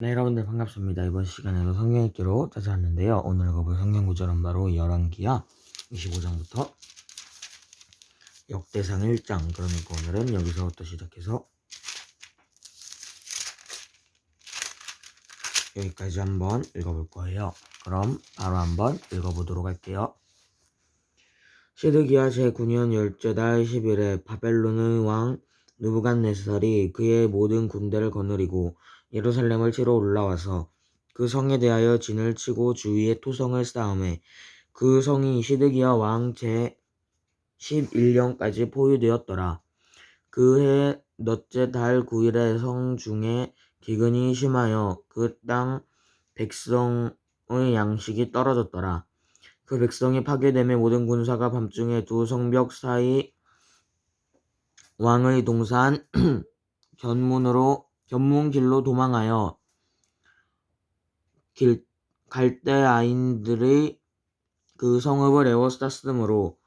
네, 여러분들 반갑습니다. 이번 시간에도 성경 읽기로 찾아왔는데요. 오늘 읽어볼 성경 구절은 바로 열왕기야 25장부터 역대상 1장. 그러니까 오늘은 여기서부터 시작해서 여기까지 한번 읽어볼 거예요. 그럼 바로 한번 읽어보도록 할게요. 시드기야 제9년 열째 달 10일에 바벨론의 왕 느부갓네살이 그의 모든 군대를 거느리고 예루살렘을 치러 올라와서 그 성에 대하여 진을 치고 주위에 토성을 쌓음에 그 성이 시드기야 왕 제 11년까지 포위되었더라. 그해 넷째 달 9일에 성 중에 기근이 심하여 그 땅 백성의 양식이 떨어졌더라. 그 백성이 파괴됨에 모든 군사가 밤중에 두 성벽 사이 왕의 동산 견문으로 견문 길로 도망하여 길, 갈대 아인들의 그 성읍을 에워쌌으므로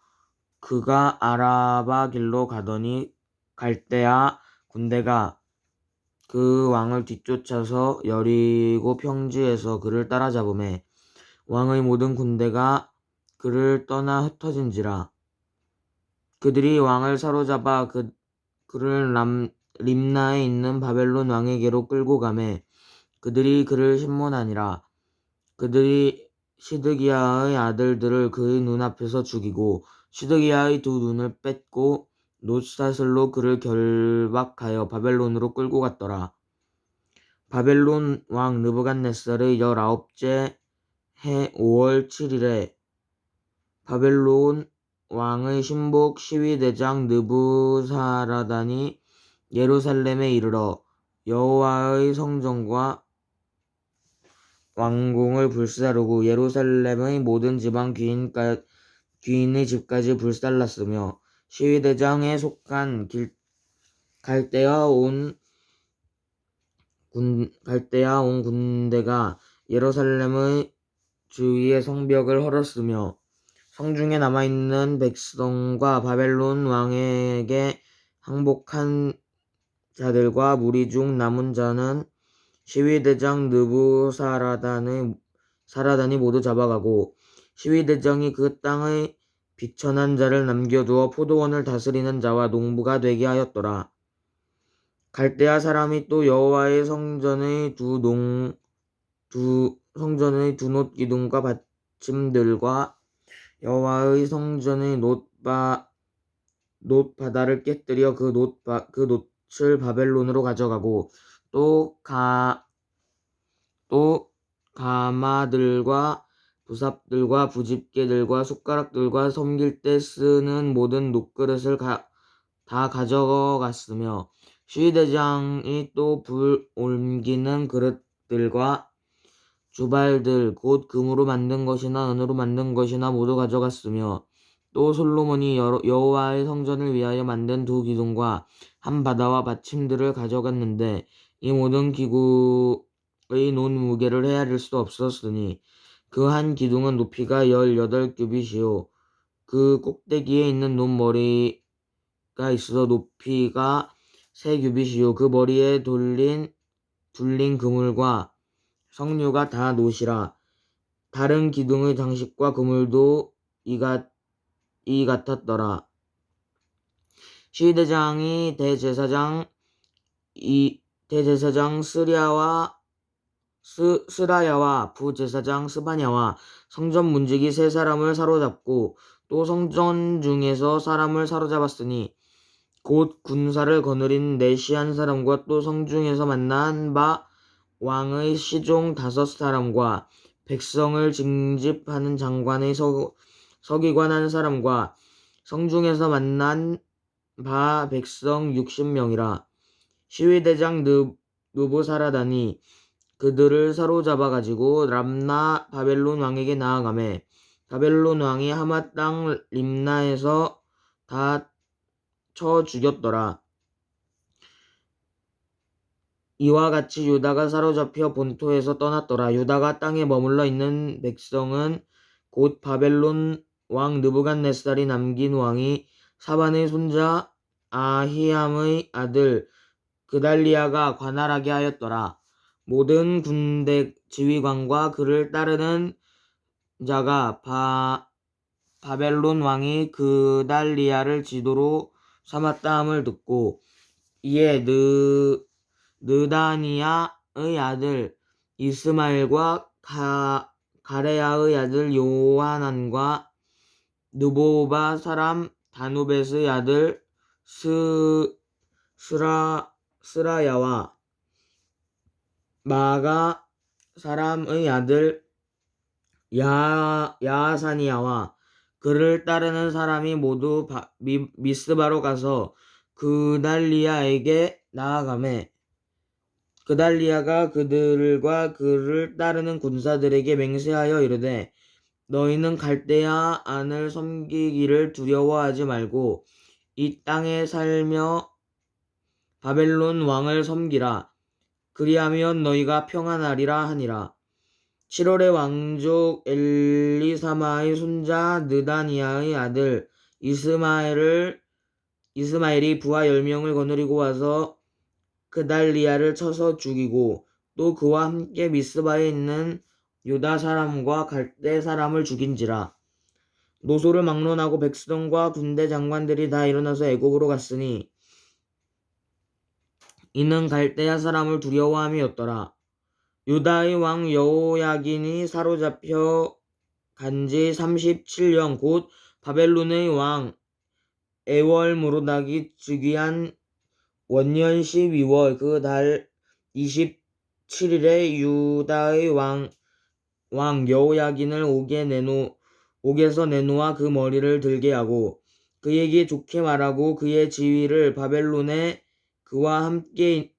그가 아라바 길로 가더니 갈대아 군대가 그 왕을 뒤쫓아서 여리고 평지에서 그를 따라잡음에 왕의 모든 군대가 그를 떠나 흩어진지라. 그들이 왕을 사로잡아 그, 그를 람, 림나에 있는 바벨론 왕에게로 끌고 가매 그들이 그를 신문하니라 그들이 시드기야의 아들들을 그의 눈앞에서 죽이고 시드기야의 두 눈을 뺐고 놋사슬로 그를 결박하여 바벨론으로 끌고 갔더라. 바벨론 왕 느부갓네살의 열아홉째 해 5월 7일에 바벨론 왕의 신복 시위대장 느부사라단이 예루살렘에 이르러 여호와의 성전과 왕궁을 불사르고 예루살렘의 모든 지방 귀인까, 귀인의 집까지 불살랐으며 시위대장에 속한 길, 갈대아 온 군, 갈대아 온 군대가 예루살렘의 주위의 성벽을 헐었으며 성중에 남아있는 백성과 바벨론 왕에게 항복한 자들과 무리 중 남은 자는 시위대장 느부사라단의 사라단이 모두 잡아가고 시위대장이 그 땅의 비천한 자를 남겨두어 포도원을 다스리는 자와 농부가 되게 하였더라. 갈대아 사람이 또 여호와의 성전의 두 농, 두 성전의 두 놋 기둥과 받침들과 여호와의 성전의 놋바 놋 바다를 깨뜨려 그 놋, 그놋 을 바벨론으로 가져가고 또 가, 또 가마들과 부삽들과 부집개들과 숟가락들과 섬길 때 쓰는 모든 놋그릇을 가, 다 가져갔으며 시위대장이 또 불 옮기는 그릇들과 주발들 곧 금으로 만든 것이나 은으로 만든 것이나 모두 가져갔으며 또 솔로몬이 여호와의 성전을 위하여 만든 두 기둥과 한 바다와 받침들을 가져갔는데 이 모든 기구의 논 무게를 헤아릴 수 없었으니 그 한 기둥은 높이가 열여덟 규빗이요. 그 꼭대기에 있는 논 머리가 있어 높이가 세 규빗이요. 그 머리에 돌린 둘린 그물과 석류가 다 노시라. 다른 기둥의 장식과 그물도 이같 이 같았더라. 시대장이 대제사장 이 대제사장 스리아와 스, 스라야와 부제사장 스바냐와 성전 문지기 세 사람을 사로잡고 또 성전 중에서 사람을 사로잡았으니 곧 군사를 거느린 네시한 사람과 또 성중에서 만난 바 왕의 시종 다섯 사람과 백성을 징집하는 장관의 서, 서기관 한 사람과 성중에서 만난 바 백성 60명이라 시위대장 느, 누부사라다니 그들을 사로잡아 가지고 람나 바벨론 왕에게 나아가매 바벨론 왕이 하마 땅 림나에서 다 쳐 죽였더라. 이와 같이 유다가 사로잡혀 본토에서 떠났더라. 유다가 땅에 머물러 있는 백성은 곧 바벨론 왕 느부갓네살이 남긴 왕이 사반의 손자 아히암의 아들 그달리아가 관할하게 하였더라. 모든 군대 지휘관과 그를 따르는 자가 바, 바벨론 왕이 그달리아를 지도로 삼았다 함을 듣고 이에 느, 느다니아의 아들 이스마엘과 가, 가레야의 아들 요하난과 느보바 사람 다누벳의 아들 스, 스라, 스라야와 마가 사람의 아들 야, 야사니아와 그를 따르는 사람이 모두 바, 미, 미스바로 가서 그달리아에게 나아가매 그달리아가 그들과 그를 따르는 군사들에게 맹세하여 이르되 너희는 갈대아 안을 섬기기를 두려워하지 말고 이 땅에 살며 바벨론 왕을 섬기라. 그리하면 너희가 평안하리라 하니라. 7월에 왕족 엘리사마의 손자 느다니아의 아들 이스마엘을 이스마엘이 부하 열 명을 거느리고 와서 그달리아를 쳐서 죽이고 또 그와 함께 미스바에 있는 유다 사람과 갈대 사람을 죽인지라 노소를 막론하고 백성과 군대 장관들이 다 일어나서 애굽으로 갔으니 이는 갈대아 사람을 두려워함이었더라. 유다의 왕 여호야긴이 사로잡혀 간지 37년 곧 바벨론의 왕 에월 무로닥이 즉위한 원년 12월 그 달 27일에 유다의 왕, 왕 여호야긴을 옥에 내놓, 옥에서 내놓아 그 머리를 들게 하고 그에게 좋게 말하고 그의 지위를 바벨론에 그와 함께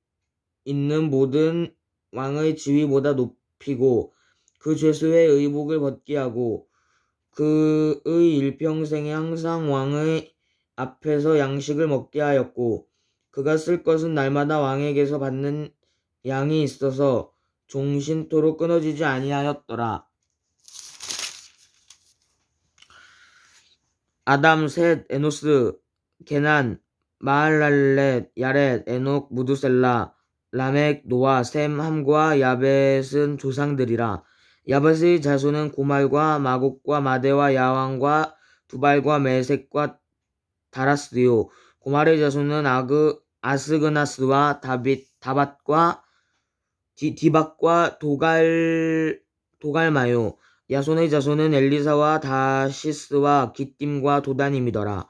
있는 모든 왕의 지위보다 높이고 그 죄수의 의복을 벗게 하고 그의 일평생에 항상 왕의 앞에서 양식을 먹게 하였고 그가 쓸 것은 날마다 왕에게서 받는 양이 있어서 종신토록 끊어지지 아니하였더라. 아담, 셋, 에노스, 게난, 마할랄렛, 야렛, 에녹, 무두셀라, 라멕, 노아, 셈, 함과 야벳은 조상들이라. 야벳의 자손은 고말과 마곡과 마대와 야왕과 두발과 메색과 다라스요. 고말의 자손은 아그, 아스그나스와 다빗, 다밭과 디, 디박과 도갈, 도갈마요. 야손의 자손은 엘리사와 다시스와 기띔과 도다님이더라.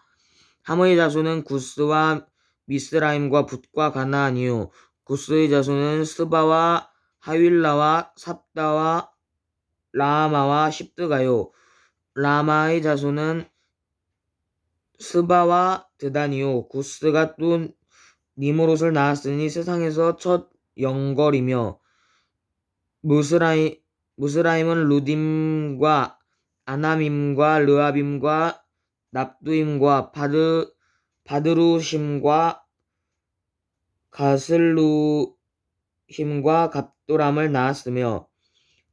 함의 자손은 구스와 미스라임과 붓과 가나안이요. 구스의 자손은 스바와 하윌라와 삽다와 라마와 십드가요. 라마의 자손은 스바와 드다니요. 구스가 또 니모롯을 낳았으니 세상에서 첫 영걸이며 무스라임, 무스라임은 루딤과 아나밈과 르아빔과 납두임과 바드, 바드루심과 가슬루힘과 갑도람을 낳았으며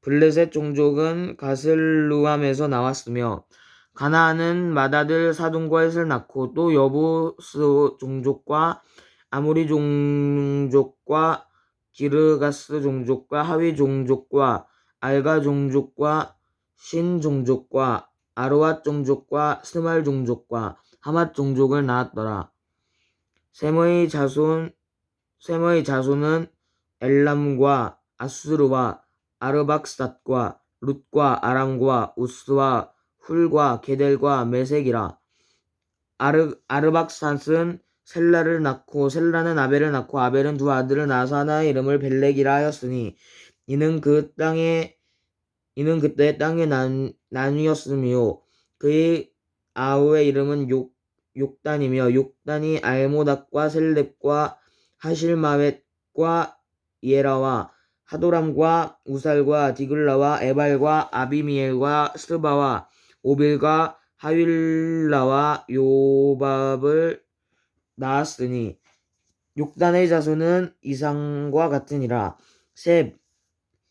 블레셋 종족은 가슬루함에서 나왔으며 가나안은 마다들 사돈과 헷을 낳고 또 여부스 종족과 아모리 종족과 기르가스 종족과 하위 종족과 알가 종족과 신 종족과 아르왓 종족과 스말 종족과 하맛 종족을 낳았더라. 셈의 자손 셈의 자손은 엘람과 아수르와 아르박삿과 룻과 아람과 우스와 훌과 게델과 메색이라. 아르, 아르박삿은 셀라를 낳고 셀라는 아벨을 낳고 아벨은 두 아들을 낳아서 하나의 이름을 벨렉이라 하였으니 이는 그 땅에 이는 그때 땅에 난, 나뉘었으며 그의 아우의 이름은 욕, 욕단이며 욕단이 알모닥과 셀렙과 하실마웻과 예라와 하도람과 우살과 디글라와 에발과 아비미엘과 스바와 오빌과 하윌라와 요밥을 낳았으니 욕단의 자손은 이상과 같으니라. 셈,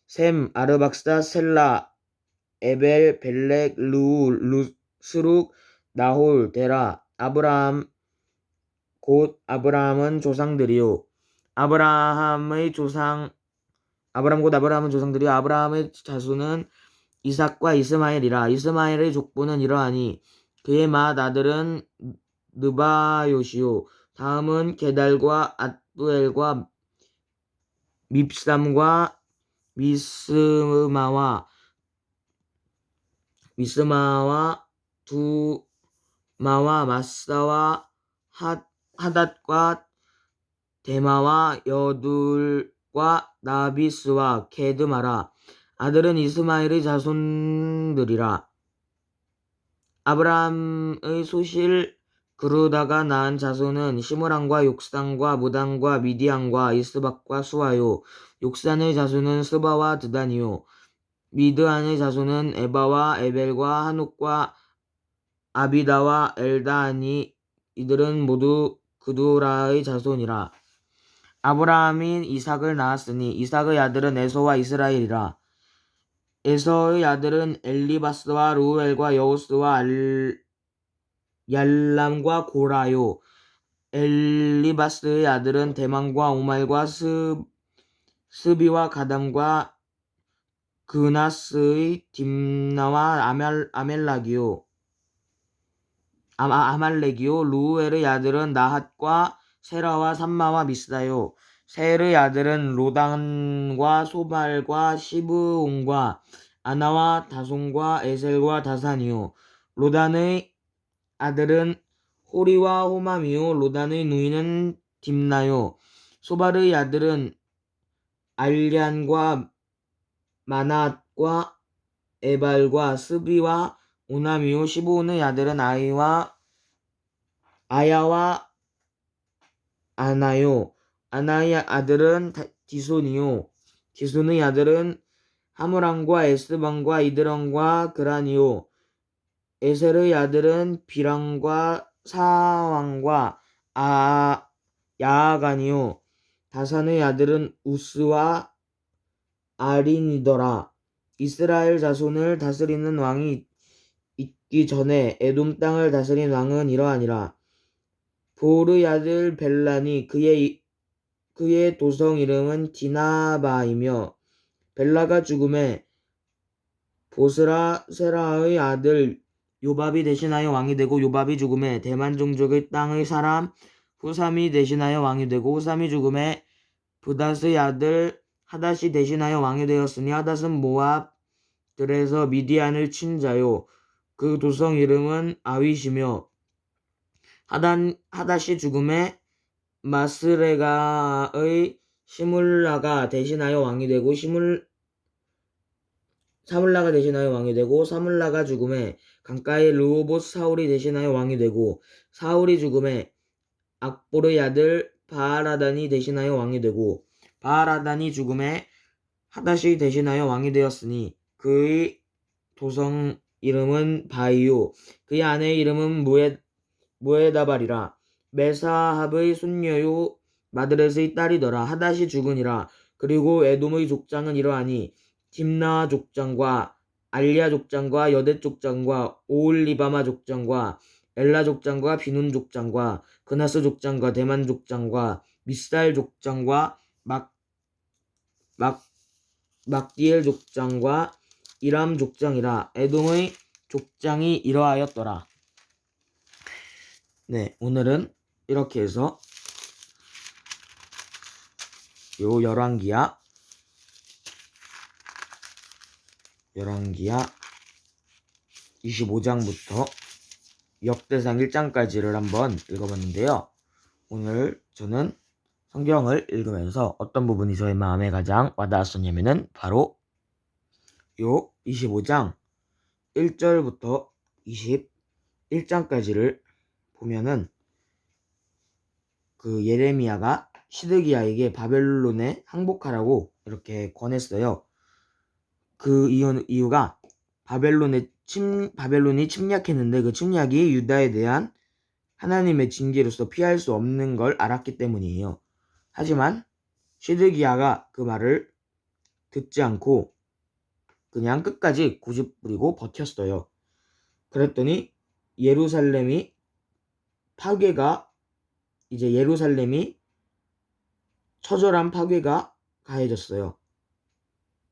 셈, 아르박사, 셀라, 에벨, 벨렉, 루, 루, 스룩, 나홀, 데라, 아브라함, 곧 아브라함은 조상들이요. 아브라함의 조상, 아브람 곧 아브라함의 조상들이 아브라함의 자손은 이삭과 이스마엘이라. 이스마엘의 족보는 이러하니 그의 맏 아들은 느바요시요 다음은 게달과 앗부엘과 밉삼과 미스마와 미스마와 두마와 마사와 하, 하닷과 데마와 여둘과 나비스와 게드마라. 아들은 이스마엘의 자손들이라. 아브라함의 소실 그루다가 낳은 자손은 시므랑과 욕산과 무단과 미디안과 이스박과 수아요. 욕산의 자손은 스바와 드단이요. 미드안의 자손은 에바와 에벨과 한옥과 아비다와 엘다니. 이들은 모두 그두라의 자손이라. 아브라함이 이삭을 낳았으니 이삭의 아들은 에서와 이스라엘이라. 에서의 아들은 엘리바스와 루엘과 여우스와 알, 얄람과 고라요. 엘리바스의 아들은 대만과 오말과 스, 스비와 가담과 그나스의 딥나와 아멜, 아멜락이요. 아, 아말렉이요. 루엘의 아들은 나핫과 세라와 삼마와 미스다요. 셀의 아들은 로단과 소발과 시브온과 아나와 다손과 에셀과 다산이요. 로단의 아들은 호리와 호맘이요 로단의 누이는 딥나요. 소발의 아들은 알리안과 마낫과 에발과 스비와 오나미요. 시브온의 아들은 아이와 아야와 아나요. 아나의 아들은 다- 디손이요. 디손의 아들은 하무랑과 에스방과 이드랑과 그라니요 에셀의 아들은 비랑과 사왕과 아 야아간이요. 다산의 아들은 우스와 아린이더라. 이스라엘 자손을 다스리는 왕이 있기 전에 에돔 땅을 다스린 왕은 이러하니라. 보르의 아들 벨란이 그의 그의 도성 이름은 디나바이며 벨라가 죽음에 보스라 세라의 아들 요밥이 대신하여 왕이 되고 요밥이 죽음에 대만 종족의 땅의 사람 후삼이 대신하여 왕이 되고 후삼이 죽음에 부닷의 아들 하닷이 대신하여 왕이 되었으니 하닷은 모압들에서 미디안을 친 자요. 그 도성 이름은 아윗이며 하단 하닷이 죽음에 마스레가의 시물라가 대신하여 왕이 되고 시물 사물라가 대신하여 왕이 되고 사물라가 죽음에 강가의 르호봇 사울이 대신하여 왕이 되고 사울이 죽음에 악보르의 아들 바하라단이 대신하여 왕이 되고 바하라단이 죽음에 하닷이 대신하여 왕이 되었으니 그의 도성 이름은 바이요 그의 아내의 이름은 무에, 무에다발이라. 메사합의 손녀요 마드렛의 딸이더라. 하닷이 죽으니라. 그리고 에돔의 족장은 이러하니 tim나 족장과 알리아 족장과 여대 족장과 오올리바마 족장과 엘라 족장과 비눈 족장과 그나스 족장과 대만 족장과 미스달 족장과 막, 막, 막디엘 족장과 이람 족장이라 에돔의 족장이 이러하였더라. 네, 오늘은 이렇게 해서 요 열왕기야 열왕기야 25장부터 역대상 1장까지를 한번 읽어봤는데요. 오늘 저는 성경을 읽으면서 어떤 부분이 저의 마음에 가장 와닿았었냐면은 바로 요 25장 1절부터 21장까지를 보면은 그 예레미야가 시드기야에게 바벨론에 항복하라고 이렇게 권했어요. 그 이유, 이유 가 바벨론의 침, 바벨론이 침략했는데 그 침략이 유다에 대한 하나님의 징계로서 피할 수 없는 걸 알았기 때문이에요. 하지만 시드기야가 그 말을 듣지 않고 그냥 끝까지 고집 부리고 버텼어요. 그랬더니 예루살렘이 파괴가 이제 예루살렘이 처절한 파괴가 가해졌어요.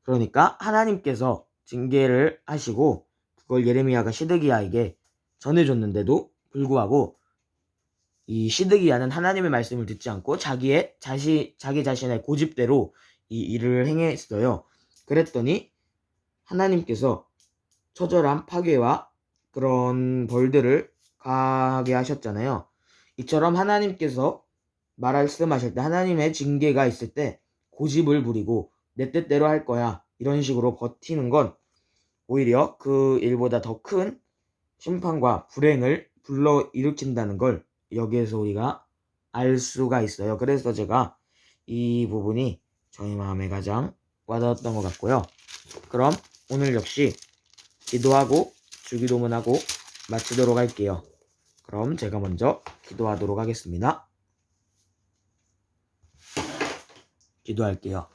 그러니까 하나님께서 징계를 하시고 그걸 예레미야가 시드기야에게 전해줬는데도 불구하고 이 시드기야는 하나님의 말씀을 듣지 않고 자기의 자시 자기 자신의 고집대로 이 일을 행했어요. 그랬더니 하나님께서 처절한 파괴와 그런 벌들을 가게 하셨잖아요. 이처럼 하나님께서 말씀하실 때 하나님의 징계가 있을 때 고집을 부리고 내 뜻대로 할 거야 이런 식으로 버티는 건 오히려 그 일보다 더 큰 심판과 불행을 불러 일으킨다는 걸 여기에서 우리가 알 수가 있어요. 그래서 제가 이 부분이 저희 마음에 가장 와닿았던 것 같고요. 그럼 오늘 역시 기도하고 주기도문하고 마치도록 할게요. 그럼 제가 먼저 기도하도록 하겠습니다. 기도할게요.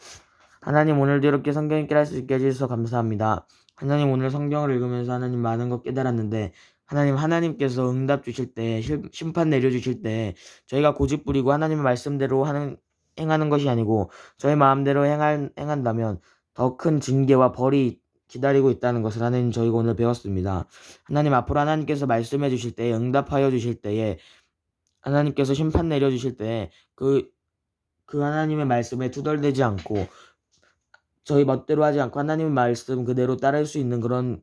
하나님 오늘도 이렇게 성경 읽기를 할 수 있게 해주셔서 감사합니다. 하나님 오늘 성경을 읽으면서 하나님 많은 것 깨달았는데 하나님 하나님께서 응답 주실 때 실- 심판 내려 주실 때 저희가 고집 부리고 하나님의 말씀대로 하는 행하는 것이 아니고 저희 마음대로 행할, 행한다면 더 큰 징계와 벌이 기다리고 있다는 것을 하나님 저희가 오늘 배웠습니다. 하나님 앞으로 하나님께서 말씀해 주실 때에 응답하여 주실 때에 하나님께서 심판 내려 주실 때에 그, 그 하나님의 말씀에 투덜대지 않고 저희 멋대로 하지 않고 하나님의 말씀 그대로 따를 수 있는 그런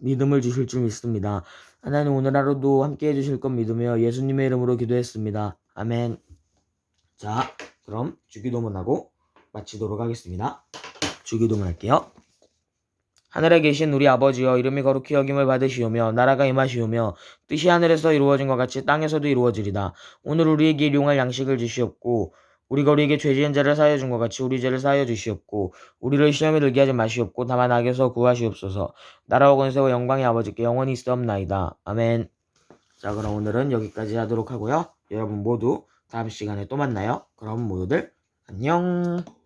믿음을 주실 줄 믿습니다. 하나님 오늘 하루도 함께 해주실 것 믿으며 예수님의 이름으로 기도했습니다. 아멘. 자, 그럼 주기도문하고 마치도록 하겠습니다. 주기도문 할게요. 하늘에 계신 우리 아버지여 이름이 거룩히 여김을 받으시오며 나라가 임하시오며 뜻이 하늘에서 이루어진 것 같이 땅에서도 이루어지리다. 오늘 우리에게 일용할 양식을 주시옵고 우리가 우리에게 죄 지은 자를 사하여 준 것 같이 우리 죄를 사하여 주시옵고 우리를 시험에 들게 하지 마시옵고 다만 악에서 구하시옵소서. 나라와 권세와 영광의 아버지께 영원히 있사옵나이다. 아멘. 자 그럼 오늘은 여기까지 하도록 하고요. 여러분 모두 다음 시간에 또 만나요. 그럼 모두들 안녕.